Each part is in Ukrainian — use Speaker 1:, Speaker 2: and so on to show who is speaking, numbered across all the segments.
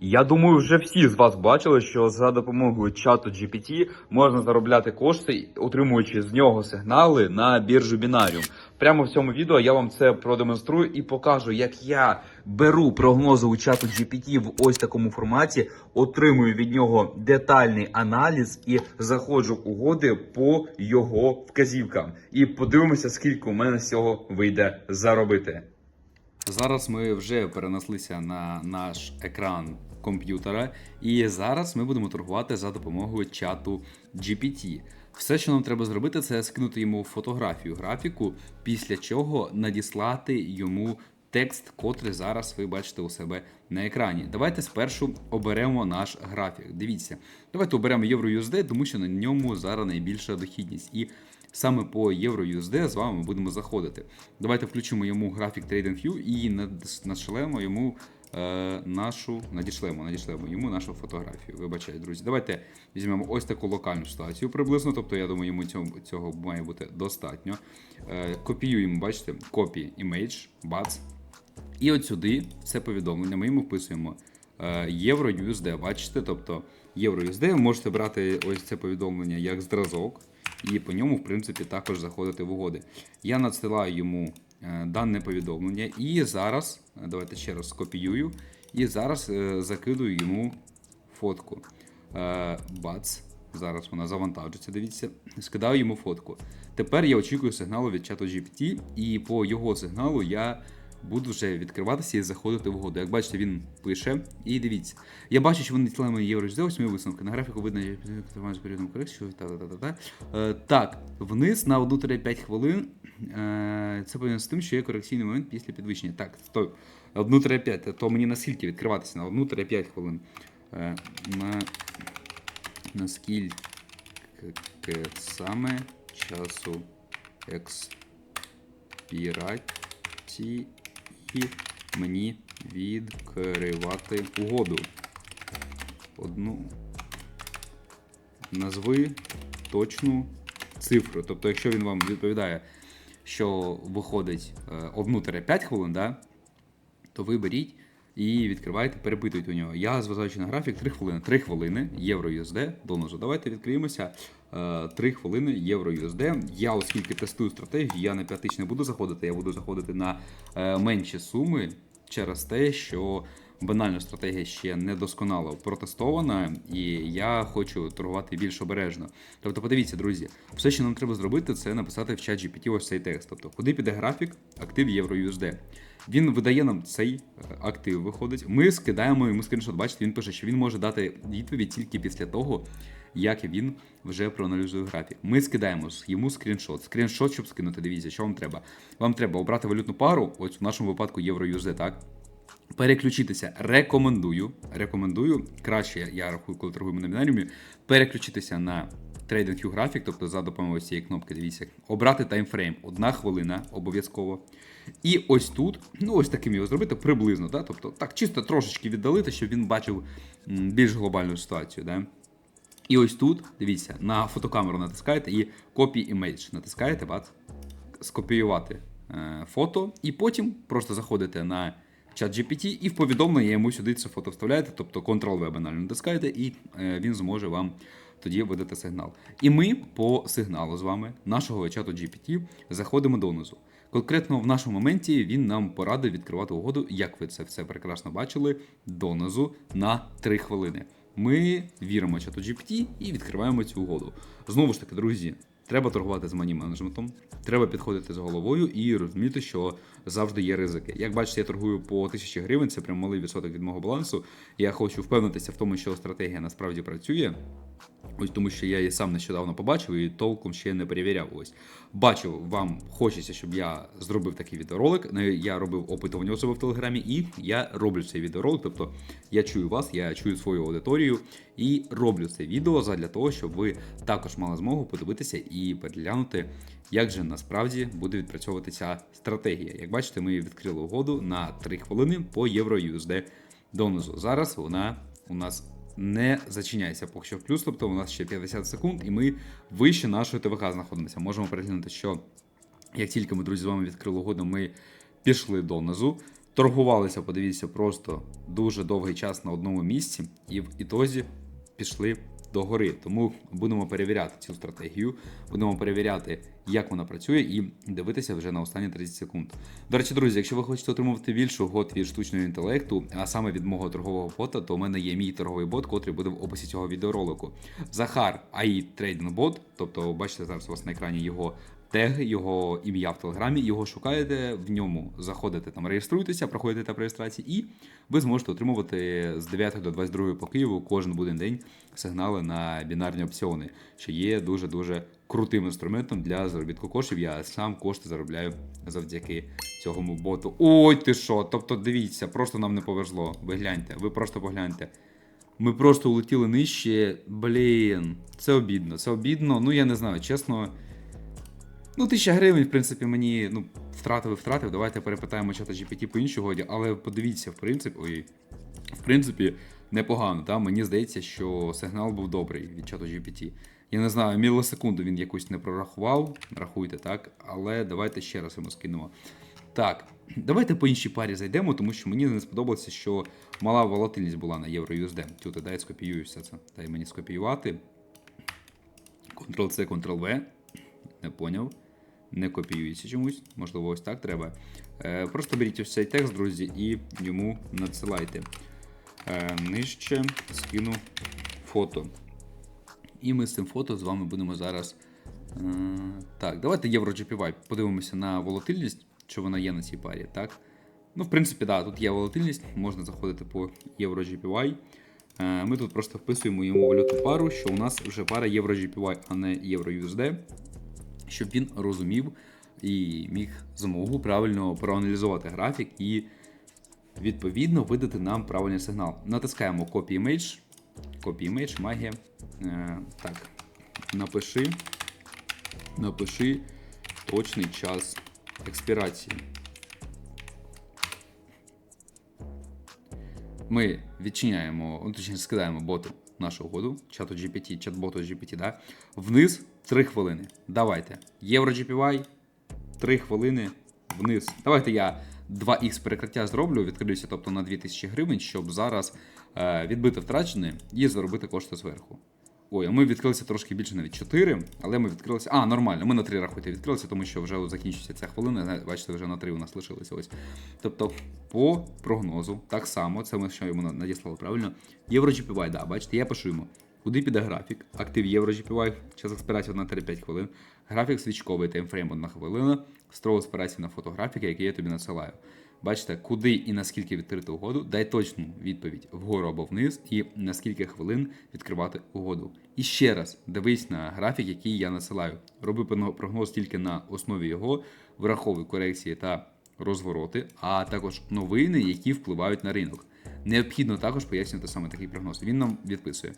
Speaker 1: Я думаю, вже всі з вас бачили, що за допомогою чату GPT можна заробляти кошти, отримуючи з нього сигнали на біржу Binarium. Прямо в цьому відео я вам це продемонструю і покажу, як я беру прогнози у чату GPT в ось такому форматі, отримую від нього детальний аналіз і заходжу угоди по його вказівкам. І подивимося, скільки у мене з цього вийде заробити.
Speaker 2: Зараз ми вже перенеслися на наш екран комп'ютера, і зараз ми будемо торгувати за допомогою чату GPT. Все, що нам треба зробити, це скинути йому фотографію графіку, після чого надіслати йому текст, котрий зараз ви бачите у себе на екрані. Давайте спершу оберемо наш графік. Дивіться, давайте оберемо EURUSD, тому що на ньому зараз найбільша дохідність. І саме по EURUSD з вами будемо заходити. Давайте включимо йому графік TradingView і надшлемо йому е, нашу, надішлемо, надішлемо йому нашу фотографію. Вибачайте, друзі. Давайте візьмемо ось таку локальну ситуацію приблизно. Тобто, я думаю, йому цього, цього має бути достатньо. Е, копіюємо, бачите, copy image, бац. І от сюди це повідомлення ми йому вписуємо е, євро USD. Бачите, тобто євро USD можете брати ось це повідомлення як зразок, і по ньому, в принципі, також заходити в угоди. Я надсилаю йому дане повідомлення, і зараз, е, давайте ще раз скопіюю, і зараз е, закидую йому фотку. Е, Бац. Зараз вона завантажиться, дивіться. Скидаю йому фотку. Тепер я очікую сигналу від чату GPT, і по його сигналу я буду вже відкриватися і заходити в угоду. Як бачите, він пише. І дивіться. Я бачу, що вони тілами євро ось мої висновки. На графіку видно з періодом корекцію. Та, та, та, та. Е, так, вниз на 1-5 хвилин. Е, це пов'язано з тим, що є корекційний момент після підвищення. Так, стой. 1-5, то мені наскільки відкриватися? На 1-5 хвилин. Е, на наскільки саме часу експірації мені відкривати угоду. Одну назви точну цифру. Тобто, якщо він вам відповідає, що виходить е, 1-5 хвилин, да, то ви беріть і відкривайте, перепитуйте у нього. Я, зважаючи на графік, 3 хвилини. 3 хвилини євро USD донозу. Давайте відкриємося. 3 хвилини євро USD. Я, оскільки тестую стратегію, я на 5 тисяч не буду заходити, я буду заходити на е, менші суми через те, що банальна стратегія ще не досконало протестована, і я хочу торгувати більш обережно. Тобто, подивіться, друзі, все, що нам треба зробити, це написати в чат GPT ось цей текст. Тобто, куди піде графік, актив євро USD. Він видає нам цей е, актив, виходить. Ми скидаємо йому скріншот. Бачите, він пише, що він може дати відповідь тільки після того, як він вже проаналізує графік. Ми скидаємо йому скріншот. Скріншот, щоб скинути. Дивіться, що вам треба. Вам треба обрати валютну пару, ось в нашому випадку євро так? Переключитися рекомендую. Рекомендую краще, я рахую, коли торгуємо на бінаріумі, переключитися на TradingView графік, тобто за допомогою цієї кнопки, дивіться, обрати таймфрейм, одна хвилина обов'язково. І ось тут, ну ось таким його зробити приблизно, да? тобто так, чисто трошечки віддалити, щоб він бачив більш глобальну ситуацію. Да? І ось тут, дивіться, на фотокамеру натискаєте і Copy Image натискаєте, бац, скопіювати е, фото, і потім просто заходите на чат GPT і в повідомлення йому сюди це фото вставляєте, тобто Ctrl-V банально натискаєте, і е, він зможе вам тоді видати сигнал. І ми по сигналу з вами, нашого чату GPT, заходимо донизу. Конкретно в нашому моменті він нам порадив відкривати угоду, як ви це все прекрасно бачили, донизу на 3 хвилини. Ми віримо чату GPT і відкриваємо цю угоду. Знову ж таки, друзі, треба торгувати з мані менеджментом, треба підходити з головою і розуміти, що завжди є ризики. Як бачите, я торгую по 1000 гривень, це прям малий відсоток від мого балансу. Я хочу впевнитися в тому, що стратегія насправді працює. Ось тому, що я її сам нещодавно побачив і толком ще не перевіряв. Ось бачу, вам хочеться, щоб я зробив такий відеоролик. Ну, Я робив опитування себе в телеграмі, і я роблю цей відеоролик. Тобто я чую вас, я чую свою аудиторію і роблю це відео задля того, щоб ви також мали змогу подивитися і переглянути, як же насправді буде відпрацьовувати ця стратегія. Як бачите, ми відкрили угоду на 3 хвилини по євро USD донизу. Зараз вона у нас не зачиняється поки що в плюс, тобто у нас ще 50 секунд, і ми вище нашої ТВК знаходимося. Можемо переглянути, що як тільки ми, друзі, з вами відкрили угоду, ми пішли донизу. торгувалися, подивіться, просто дуже довгий час на одному місці, і в ітозі пішли до гори. Тому будемо перевіряти цю стратегію, будемо перевіряти, як вона працює, і дивитися вже на останні 30 секунд. До речі, друзі, якщо ви хочете отримувати більше год від штучного інтелекту, а саме від мого торгового бота, то у мене є мій торговий бот, котрий буде в описі цього відеоролику. Захар AI Trading Bot, тобто бачите зараз у вас на екрані його тег, його ім'я в телеграмі, його шукаєте, в ньому заходите там, реєструєтеся, проходите етап реєстрації, і ви зможете отримувати з 9 до 22 по Києву кожен буден день сигнали на бінарні опціони, що є дуже дуже крутим інструментом для заробітку коштів. Я сам кошти заробляю завдяки цьому боту. Ой, ти що? Тобто, дивіться, просто нам не повезло. Ви гляньте, ви просто погляньте. Ми просто улетіли нижче. Блін, це обідно. Це обідно. Ну я не знаю, чесно. Ну, тисяча гривень, в принципі, мені ну, втратив і втратив. Давайте перепитаємо чата GPT по іншій годі, але подивіться, в принципі, ой, в принципі, непогано. Та? Мені здається, що сигнал був добрий від чату GPT. Я не знаю, мілісекунду він якусь не прорахував, рахуйте, так? Але давайте ще раз йому скинемо. Так, давайте по іншій парі зайдемо, тому що мені не сподобалося, що мала волатильність була на EURUSD. Тут дай скопіюю все це. Дай мені скопіювати. Ctrl-C, Ctrl-V. Не поняв. Не копіюється чомусь. Можливо, ось так треба. Е, просто беріть ось цей текст, друзі, і йому надсилайте. Е, нижче скину фото. І ми з цим фото з вами будемо зараз. Е, так, давайте EuroGPY. Подивимося на волатильність, що вона є на цій парі. так? Ну, в принципі, да, тут є волатильність, можна заходити по EuroGPY. Ми тут просто вписуємо йому валютну пару, що у нас вже пара EuroGPY, а не EuroUSD, щоб він розумів і міг змогу правильно проаналізувати графік і відповідно видати нам правильний сигнал. Натискаємо Copy Image. Copy Image, магія. Е, так, напиши. Напиши точний час експірації. Ми відчиняємо, точніше скидаємо боту нашу угоду, чату GPT, чат-боту GPT, да? вниз 3 хвилини. Давайте. Євро 3 хвилини вниз. Давайте я 2х перекриття зроблю, відкриюся тобто на 2000 гривень, щоб зараз е, відбити втрачене і заробити кошти зверху. Ой, а ми відкрилися трошки більше навіть 4, але ми відкрилися. А, нормально, ми на 3 рахуйте відкрилися, тому що вже закінчується ця хвилина. Бачите, вже на 3 у нас лишилося ось. Тобто, по прогнозу, так само, це ми що йому надіслали правильно. Євро GPY, да, бачите, я пишу йому. Куди піде графік? Актив Євро GPY, час експірації 1-5 хвилин. Графік свічковий таймфрейм 1 хвилина. Строго спирається на фотографіки, які я тобі надсилаю. Бачите, куди і наскільки відкрити угоду, дай точну відповідь вгору або вниз, і на скільки хвилин відкривати угоду. І ще раз дивись на графік, який я насилаю. Роби прогноз тільки на основі його, враховуй корекції та розвороти, а також новини, які впливають на ринок. Необхідно також пояснювати саме такий прогноз. Він нам відписує.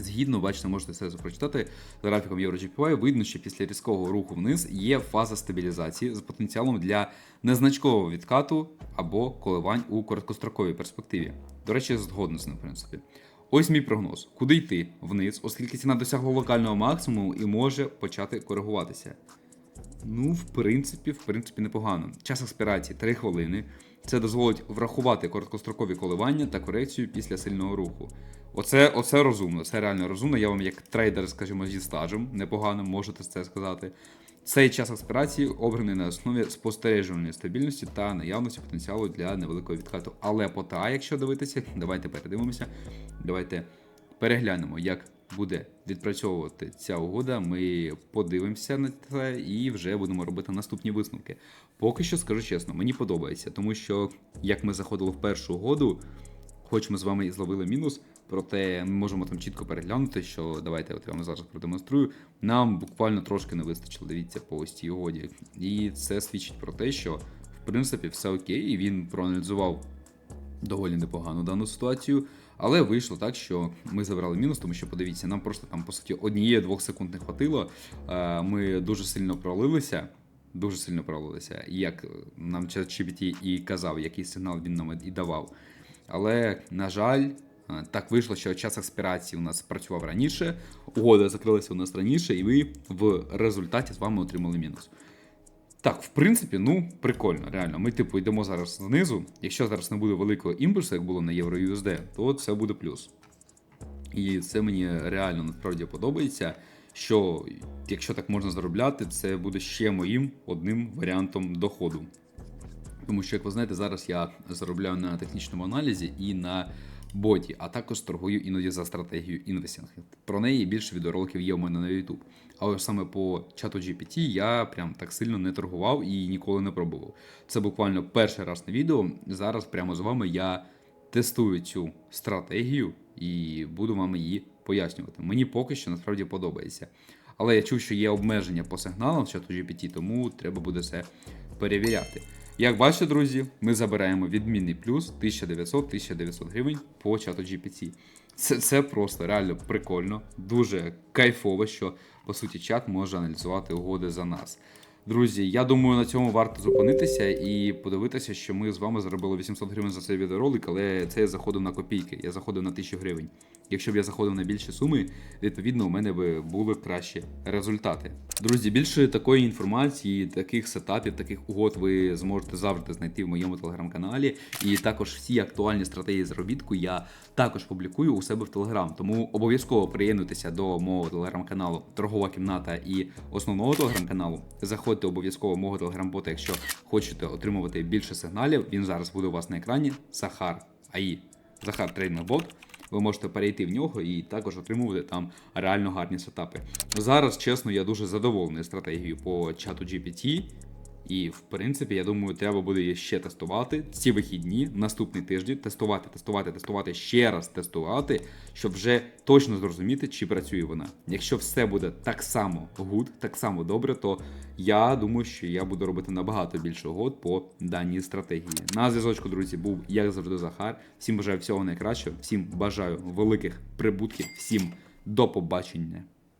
Speaker 2: Згідно, бачите, можете це прочитати графіком EuroGPY, видно, що після різкого руху вниз є фаза стабілізації з потенціалом для незначкового відкату або коливань у короткостроковій перспективі. До речі, я згоден з ним, в принципі. Ось мій прогноз: куди йти вниз, оскільки ціна досягла локального максимуму і може почати коригуватися. Ну, в принципі, в принципі, непогано. Час експірації 3 хвилини. Це дозволить врахувати короткострокові коливання та корекцію після сильного руху. Оце, оце розумно, це реально розумно. Я вам як трейдер, скажімо, зі стажем непогано можете це сказати. Цей час експірації обраний на основі спостережувальної стабільності та наявності потенціалу для невеликого відкату. Але по TA, якщо дивитися, давайте передивимося. Давайте переглянемо, як буде відпрацьовувати ця угода. Ми подивимося на це і вже будемо робити наступні висновки. Поки що скажу чесно, мені подобається, тому що як ми заходили в першу угоду, хоч ми з вами і зловили мінус, проте ми можемо там чітко переглянути, що давайте от я вам зараз продемонструю. Нам буквально трошки не вистачило, дивіться, по ось цій угоді. І це свідчить про те, що в принципі все окей, і він проаналізував доволі непогану дану ситуацію. Але вийшло так, що ми забрали мінус, тому що подивіться, нам просто там по суті однієї-двох секунд не хватило. Е, Ми дуже сильно пролилися. Дуже сильно пролилися. Як нам ChatGPT і казав, який сигнал він нам і давав. Але, на жаль, е, так вийшло, що час експірації у нас працював раніше, угода закрилася у нас раніше, і ми в результаті з вами отримали мінус. Так, в принципі, ну, прикольно, реально. Ми, типу, йдемо зараз знизу. Якщо зараз не буде великого імпульсу, як було на EURUSD, то це буде плюс. І це мені реально насправді подобається. Що якщо так можна заробляти, це буде ще моїм одним варіантом доходу. Тому що, як ви знаєте, зараз я заробляю на технічному аналізі і на боті, а також торгую іноді за стратегію інвестінг. Про неї більше відеороликів є у мене на YouTube. Але саме по чату GPT я прям так сильно не торгував і ніколи не пробував. Це буквально перший раз на відео. Зараз прямо з вами я тестую цю стратегію і буду вам її пояснювати. Мені поки що насправді подобається. Але я чув, що є обмеження по сигналам в чату GPT, тому треба буде це перевіряти. Як бачите, друзі, ми забираємо відмінний плюс 1900-1900 гривень по чату GPT. Це, це просто реально прикольно, дуже кайфово, що по суті чат може аналізувати угоди за нас. Друзі, я думаю, на цьому варто зупинитися і подивитися, що ми з вами заробили 800 гривень за цей відеоролик, але це я заходив на копійки, я заходив на 1000 гривень. Якщо б я заходив на більші суми, відповідно, у мене би були кращі результати. Друзі, більше такої інформації, таких сетапів, таких угод ви зможете завжди знайти в моєму телеграм-каналі. І також всі актуальні стратегії заробітку я також публікую у себе в телеграм. Тому обов'язково приєднуйтеся до мого телеграм-каналу Торгова кімната і основного телеграм-каналу. Заходьте обов'язково в мого телеграм-бота, якщо хочете отримувати більше сигналів. Він зараз буде у вас на екрані. Сахар АІ. Захар трейдинг бот. Ви можете перейти в нього і також отримувати там реально гарні сетапи. Зараз, чесно, я дуже задоволений стратегією по чату GPT. І, в принципі, я думаю, треба буде її ще тестувати ці вихідні, наступний тиждень, тестувати, тестувати, тестувати, ще раз тестувати, щоб вже точно зрозуміти, чи працює вона. Якщо все буде так само гуд, так само добре, то я думаю, що я буду робити набагато більше угод по даній стратегії. На зв'язочку, друзі, був як завжди Захар. Всім бажаю всього найкращого, всім бажаю великих прибутків, всім до побачення.